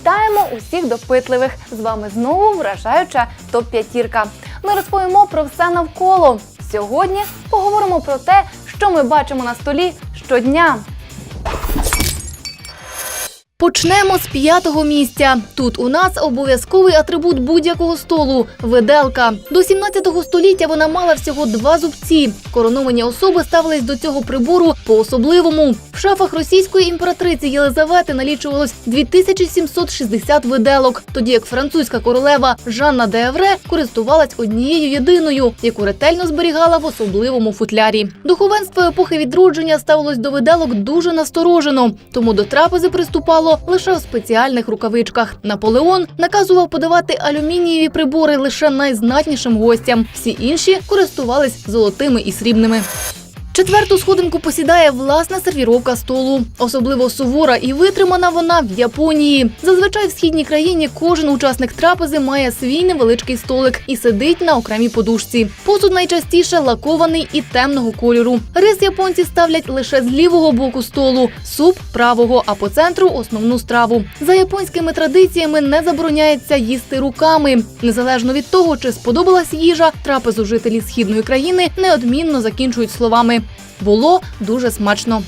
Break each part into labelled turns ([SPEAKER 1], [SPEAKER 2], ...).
[SPEAKER 1] Вітаємо усіх допитливих! З вами знову вражаюча топ-п'ятірка. Ми розповімо про все навколо. Сьогодні поговоримо про те, що ми бачимо на столі щодня. Почнемо з п'ятого місця. Тут у нас обов'язковий атрибут будь-якого столу виделка. До 17 століття вона мала всього два зубці. Короновані особи ставились до цього прибору по-особливому. В шафах російської імператриці Єлизавети налічувалось 2760 виделок, тоді як французька королева Жанна де Евре користувалась однією єдиною, яку ретельно зберігала в особливому футлярі. Духовенство епохи відродження ставилось до виделок дуже насторожено, тому до трапези приступало лише в спеціальних рукавичках. Наполеон наказував подавати алюмінієві прибори лише найзнатнішим гостям. Всі інші користувались золотими і срібними. Четверту сходинку посідає власна сервіровка столу. Особливо сувора і витримана вона в Японії. Зазвичай в східній країні кожен учасник трапези має свій невеличкий столик і сидить на окремій подушці. Посуд найчастіше лакований і темного кольору. Рис японці ставлять лише з лівого боку столу, суп правого, а по центру основну страву. За японськими традиціями не забороняється їсти руками. Незалежно від того, чи сподобалась їжа, трапезу жителі східної країни неодмінно закінчують словами. Було дуже смачно.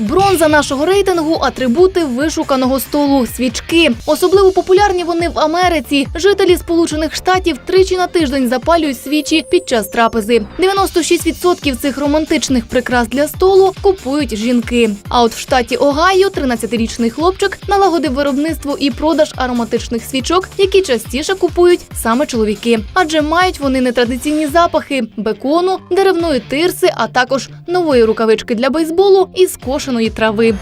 [SPEAKER 1] Бронза нашого рейтингу атрибути вишуканого столу свічки. Особливо популярні вони в Америці. Жителі Сполучених Штатів тричі на тиждень запалюють свічі під час трапези. 96% цих романтичних прикрас для столу купують жінки. А от в штаті Огайо 13-річний хлопчик налагодив виробництво і продаж ароматичних свічок, які частіше купують саме чоловіки, адже мають вони нетрадиційні запахи бекону, деревної тирси, а також нової рукавички для бейсболу і скошеної трави.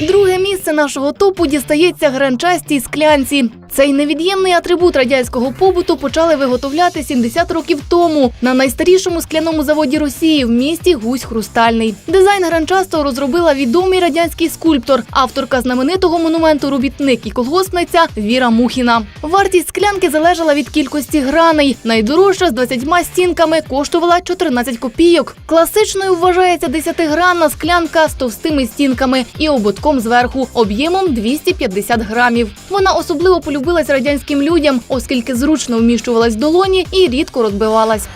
[SPEAKER 1] Друге місце нашого топу дістається гранчастій склянці. Цей невід'ємний атрибут радянського побуту почали виготовляти 70 років тому на найстарішому скляному заводі Росії в місті Гусь Хрустальний. Дизайн гранчастого розробила відомий радянський скульптор, авторка знаменитого монументу робітник і колгоспниця Віра Мухіна. Вартість склянки залежала від кількості граней. Найдорожча з 20 стінками коштувала 14 копійок. Класичною вважається 10-гранна склянка з товстими стінками і ободком зверху об'ємом 250 грамів. Вона особливо полюбилась радянським людям, оскільки зручно вміщувалась в долоні і рідко розбивалась.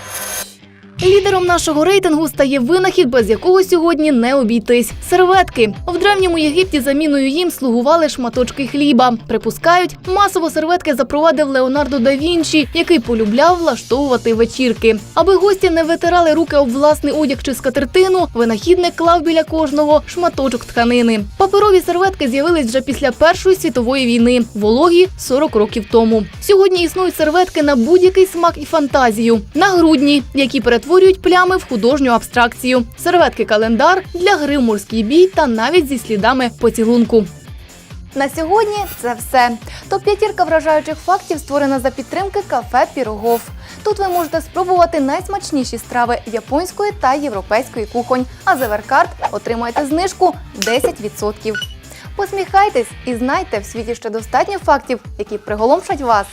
[SPEAKER 1] Лідером нашого рейтингу стає винахід, без якого сьогодні не обійтись. Серветки в древньому Єгипті заміною їм слугували шматочки хліба. Припускають, масово серветки запровадив Леонардо да Вінчі, який полюбляв влаштовувати вечірки. Аби гості не витирали руки об власний одяг чи скатертину, винахідник клав біля кожного шматочок тканини. Паперові серветки з'явились вже після Першої світової війни, вологі 40 років тому. Сьогодні існують серветки на будь-який смак і фантазію. Нагрудні, які перетворюють плями в художню абстракцію. Серветки календар для гри в морський бій та навіть зі слідами поцілунку. На сьогодні це все. Топ п'ятірка вражаючих фактів створена за підтримки кафе Пірогов. Тут ви можете спробувати найсмачніші страви японської та європейської кухонь. А за Веркарт отримаєте знижку 10%. Посміхайтесь і знайте, в світі ще достатньо фактів, які приголомшать вас.